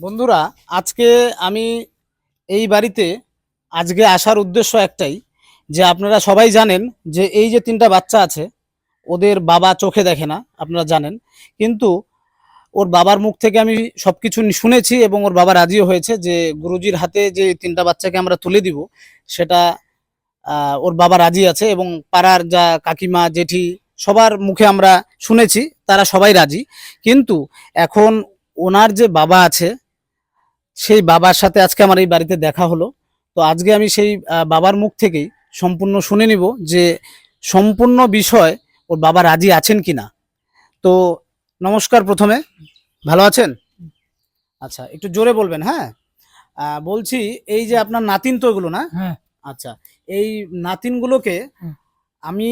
বন্ধুরা, আজকে আমি এই বাড়িতে আজকে আসার উদ্দেশ্য একটাই, যে আপনারা সবাই জানেন যে এই যে তিনটা বাচ্চা আছে, ওদের বাবা চোখে দেখে না, আপনারা জানেন। কিন্তু ওর বাবার মুখ থেকে আমি সবকিছু নি- শুনেছি এবং ওর বাবা রাজিও হয়েছে যে গুরুজির হাতে যে তিনটা বাচ্চাকে আমরা তুলে দিব, সেটা ওর বাবা রাজি আছে এবং পাড়ার যা কাকিমা, জেঠি সবার মুখে আমরা শুনেছি, তারা সবাই রাজি। কিন্তু এখন ওনার যে বাবা আছে সেই বাবার সাথে আজকে আমার এই বাড়িতে দেখা হলো। তো আজকে আমি সেই বাবার মুখ থেকেই সম্পূর্ণ শুনে নিব যে সম্পূর্ণ বিষয় ওর বাবা রাজি আছেন কি না তো নমস্কার প্রথমে। ভালো আছেন? আচ্ছা একটু জোরে বলবেন হ্যাঁ? বলছি এই যে আপনার নাতিন তো এগুলো না? হ্যাঁ। আচ্ছা এই নাতিনগুলোকে। আমি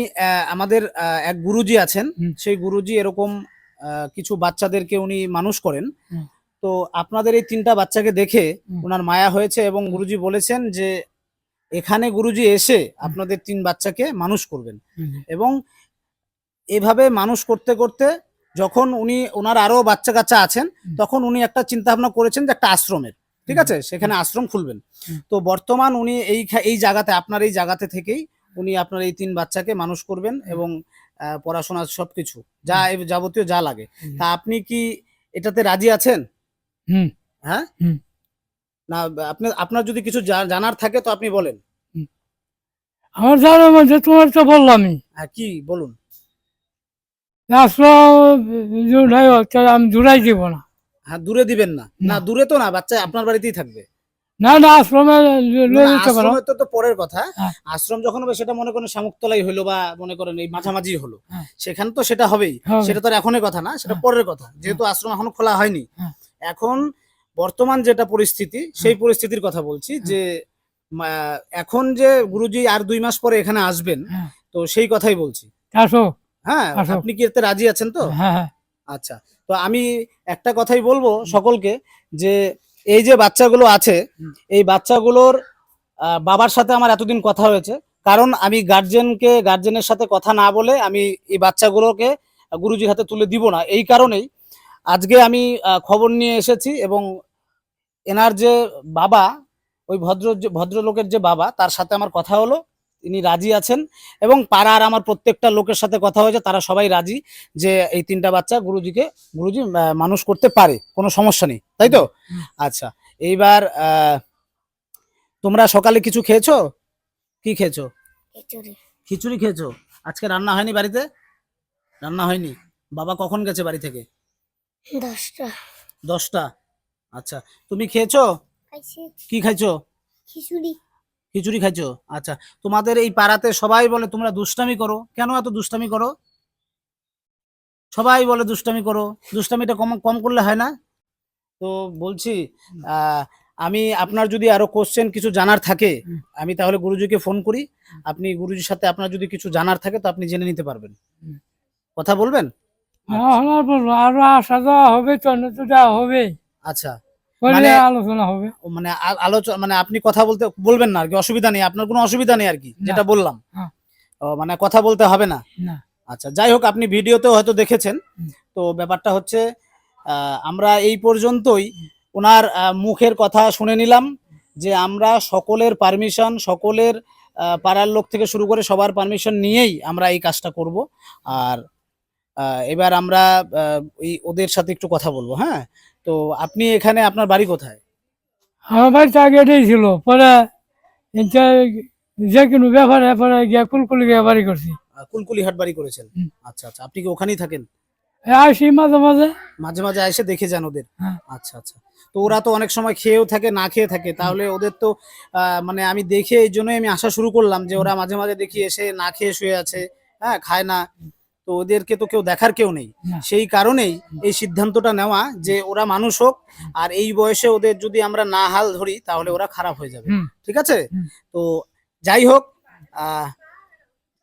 আমাদের এক গুরুজি আছেন। সেই গুরুজি এরকম কিছু বাচ্চাদেরকে উনি মানুষ করেন। তো আপনাদের এই তিনটা বাচ্চাকে দেখে ওনার মায়া হয়েছে এবং গুরুজি বলেছেন যে এখানে গুরুজি এসে আপনাদের তিন বাচ্চাকে মানুষ করবেন। এবং এভাবে মানুষ করতে করতে যখন উনি ওনার আরও বাচ্চা কাচ্চা আছেন তখন উনি একটা চিন্তা ভাবনা করেছেন যে একটা আশ্রমের ঠিক আছে? সেখানে আশ্রম খুলবেন। তো বর্তমান উনি এই এই জায়গাতে আপনার এই জায়গাতে থেকেই উনি আপনার এই তিন বাচ্চাকে মানুষ করবেন এবং পড়াশোনা সবকিছু যা যাবতীয় যা লাগে। তা আপনি কি এটাতে রাজি আছেন? হ্যাঁ? না আপনার আপনার যদি কিছু জানার থাকে তো আপনি বলেন। আমার জানার মধ্যে তোমার তো বললামই। হ্যাঁ কি? বলুন। আমি জুড়াই দিব না। হ্যাঁ দূরে দিবেন না। না। দূরে তো না বাচ্চা আপনার বাড়িতেই থাকবে। না না আশ্রমে আশ্রমে তো পরের কথা। হ্যাঁ। আশ্রম যখন হবে সেটা মনে করেন শামুকতলাই হলো বা মনে করেন এই মাঝামাঝি হলো। হ্যাঁ। সেখানে তো সেটা হবেই। সেটা তো আর এখনের কথা না সেটা হ্যাঁ। পরের কথা। যেহেতু আশ্রম এখনও খোলা হয়নি। হ্যাঁ। এখন বর্তমান যেটা পরিস্থিতি সেই পরিস্থিতির কথা বলছি যে এখন যে গুরুজি আর দুই মাস পরে এখানে আসবেন হ্যাঁ। তো সেই কথাই বলছি। আসো। হ্যাঁ আপনি কি এতে রাজি আছেন তো? হ্যাঁ হ্যাঁ। আচ্ছা তো আমি একটা কথাই বলব সকলকে যে এই যে বাচ্চাগুলো আছে এই বাচ্চাগুলোর বাবার সাথে আমার এতদিন কথা হয়েছে। কারণ আমি গার্জেনকে গার্জেনের সাথে কথা না বলে আমি এই বাচ্চাগুলোকে গুরুজির হাতে তুলে দিব না। এই কারণেই আজকে আমি খবর নিয়ে এসেছি এবং এনার যে বাবা ওই ভদ্র যে- ভদ্রলোকের যে বাবা তার সাথে আমার কথা হলো তিনি রাজি আছেন এবং পাড়ার আমার প্রত্যেকটা লোকের সাথে কথা হয়েছে তারা সবাই রাজি যে এই তিনটা বাচ্চা গুরুজিকে গুরুজি মানুষ করতে পারে কোনো সমস্যা নেই তাই তো? আচ্ছা এইবার তোমরা সকালে কিছু খেয়েছো? কি খেয়েছো? খিচুড়ি। খিচুড়ি খেয়েছো? আজকে রান্না হয়নি বাড়িতে? রান্না হয়নি? বাবা কখন গেছে বাড়ি থেকে? দশটা। দশটা? আচ্ছা তুমি খেয়েছো? কি খাইছো? খিচুড়ি। খিচুড়ি খাইছো? আচ্ছা তোমাদের এই পাড়াতে সবাই বলে তোমরা দুষ্টামি করো। কেন এত দুষ্টামি করো? সবাই বলে দুষ্টামি করো। দুষ্টামিটা কম কম করলে হয় না? তো বলছি আহ, আমি আপনার যদি আরও কোশ্চেন কিছু জানার থাকে আমি তাহলে গুরুজিকে ফোন করি। আপনি গুরুজির সাথে আপনার যদি কিছু জানার থাকে তো আপনি জেনে নিতে পারবেন। কথা বলবেন? বলব আরও আসা যাওয়া হবে তো যাওয়া হবে। আচ্ছা। মানে- আলোচনা হবে। মানে আলোচনা মানে আপনি কথা বলতে বলবেন না আর কি অসুবিধা নেই আপনার কোনো অসুবিধা নেই আর কি যেটা বললাম। হ্যাঁ। মানে কথা বলতে হবে না। আচ্ছা যাই হোক আপনি ভিডিওতেও হয়তো দেখেছেন। তো ব্যাপারটা হচ্ছে আমরা এই পর্যন্তই ওনার মুখের কথা শুনে নিলাম যে আমরা সকলের পারমিশন সকলের পাড়ার লোক থেকে শুরু করে সবার পারমিশন নিয়েই আমরা এই কাজটা করব। আর এবার আমরা ওদের সাথে একটু কথা বলব হ্যাঁ? তো আপনি এখানে আপনার বাড়ি কোথায়? আমার আগে ছিল পরে যে কোনো ব্যাপারে পরে গিয়ে কুলকুলি গিয়ে বাড়ি করছি। কুলকুলি হাট বাড়ি করেছেন? আচ্ছা আচ্ছা আপনি কি ওখানেই থাকেন? আসি মাঝে মাঝে। মাঝে মাঝে এসে দেখে যান ওদের? হ্যাঁ। আচ্ছা আচ্ছা। তো ওরা তো অনেক সময় খেয়েও থাকে না খেয়ে থাকে তাহলে ওদের তো আহ, মানে আমি দেখে এই জন্যই আমি আসা শুরু করলাম যে ওরা মাঝে মাঝে দেখি এসে না খেয়ে শুয়ে আছে হ্যাঁ খায় না। তো ওদেরকে তো কেউ দেখার কেউ নেই। সেই কারণেই এই সিদ্ধান্তটা নেওয়া যে ওরা মানুষ হোক আর এই বয়সে ওদের যদি আমরা না হাল ধরি তাহলে ওরা খারাপ হয়ে যাবে। ঠিক আছে? তো যাই হোক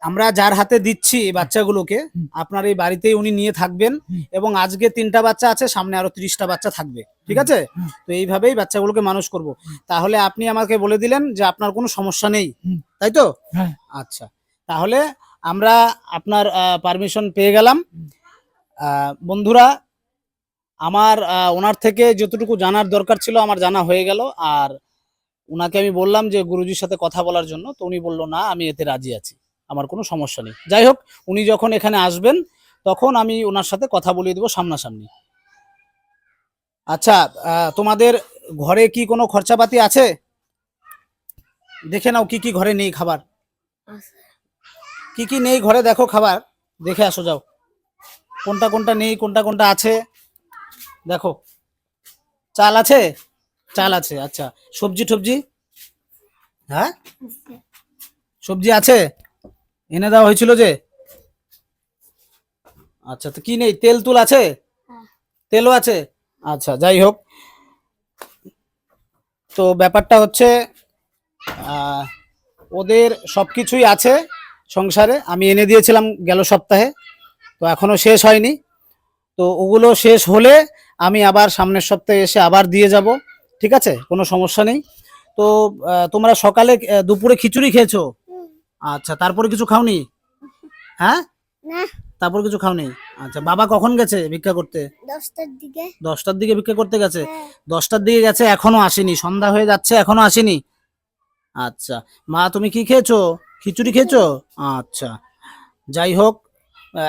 আমরা যার হাতে দিচ্ছি এই বাচ্চাগুলোকে আপনার এই বাড়িতেই উনি নিয়ে থাকবেন এবং আজকে তিনটা বাচ্চা আছে সামনে আরও ত্রিশটা বাচ্চা থাকবে। ঠিক আছে? তো এইভাবেই বাচ্চাগুলোকে মানুষ করব। তাহলে আপনি আমাকে বলে দিলেন যে আপনার কোনো সমস্যা নেই। তাই তো? হ্যাঁ। আচ্ছা। তাহলে আমরা আপনার পারমিশন পেয়ে গেলাম। বন্ধুরা, আমার ওনার থেকে যতটুকু জানার দরকার ছিল আমার জানা হয়ে গেল। আর ওনাকে আমি বললাম যে, গুরুজির সাথে কথা বলার জন্য। তো উনি বলল, না, আমি এতে রাজি আছি। আমার কোনো সমস্যা নেই। যাই হোক, উনি যখন এখানে আসবেন, তখন আমি ওনার সাথে কথা বলিয়ে দেবো সামনাসামনি। আচ্ছা তোমাদের ঘরে কি কোনো খরচাপাতি আছে? দেখে নাও কি কি ঘরে নেই খাবার। কি কি নেই ঘরে দেখো খাবার? দেখে আসো, যাও। কোনটা কোনটা নেই, কোনটা কোনটা আছে? দেখো। চাল আছে? চাল আছে আচ্ছা। সবজি টবজি হ্যাঁ? সবজি আছে? এনে দেওয়া হয়েছিল যে? আচ্ছা তো কি নেই? তেল তুল আছে। তেলও আছে? আচ্ছা যাই হোক। তো ব্যাপারটা হচ্ছে ওদের সবকিছুই আছে। সংসারে। আমি এনে দিয়েছিলাম গেল সপ্তাহে তো এখনও শেষ হয়নি। তো ওগুলো শেষ হলে আমি আবার সামনের সপ্তাহে এসে আবার দিয়ে যাব ঠিক আছে? কোনো সমস্যা নেই। তো তোমরা সকালে দুপুরে খিচুড়ি খেয়েছো? আচ্ছা তারপরে কিছু খাওনি? হ্যাঁ? তারপর কিছু খাওনি? আচ্ছা বাবা কখন গেছে ভিক্ষা করতে? দশটার দিকে। দশটার দিকে ভিক্ষা করতে গেছে? হ্যাঁ। দশটার দিকে গেছে এখনও আসেনি। সন্ধ্যা হয়ে যাচ্ছে এখনও আসেনি। আচ্ছা মা তুমি কি খেয়েছো? খিচুড়ি খেয়েছো? আচ্ছা। যাই হোক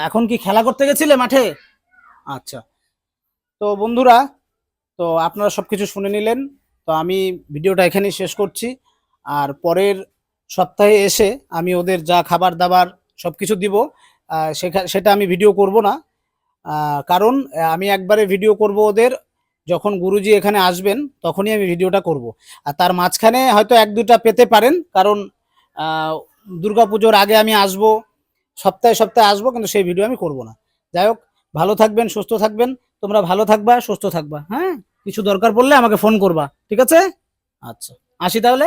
এখন কি খেলা করতে গেছিলে মাঠে? আচ্ছা। তো বন্ধুরা তো আপনারা সব কিছু শুনে নিলেন। তো আমি ভিডিওটা এখানেই শেষ করছি। আর পরের সপ্তাহে এসে আমি ওদের যা খাবার দাবার সবকিছু দিব আহ, সেখা- সেটা আমি ভিডিও করব না। কারণ আমি একবারে ভিডিও করব ওদের। যখন গুরুজি এখানে আসবেন তখনই আমি ভিডিওটা করব। আর তার মাঝখানে হয়তো এক দুটা পেতে পারেন কারণ দুর্গাপুজোর আগে আমি আসব, সপ্তাহে সপ্তাহে আসব, কিন্তু সেই ভিডিও আমি করব না। যাই হোক, ভালো থাকবেন, সুস্থ থাকবেন। তোমরা ভালো থাকবা, সুস্থ থাকবা হ্যাঁ? কিছু দরকার পড়লে আমাকে ফোন করবা, ঠিক আছে? আচ্ছা আসি তাহলে?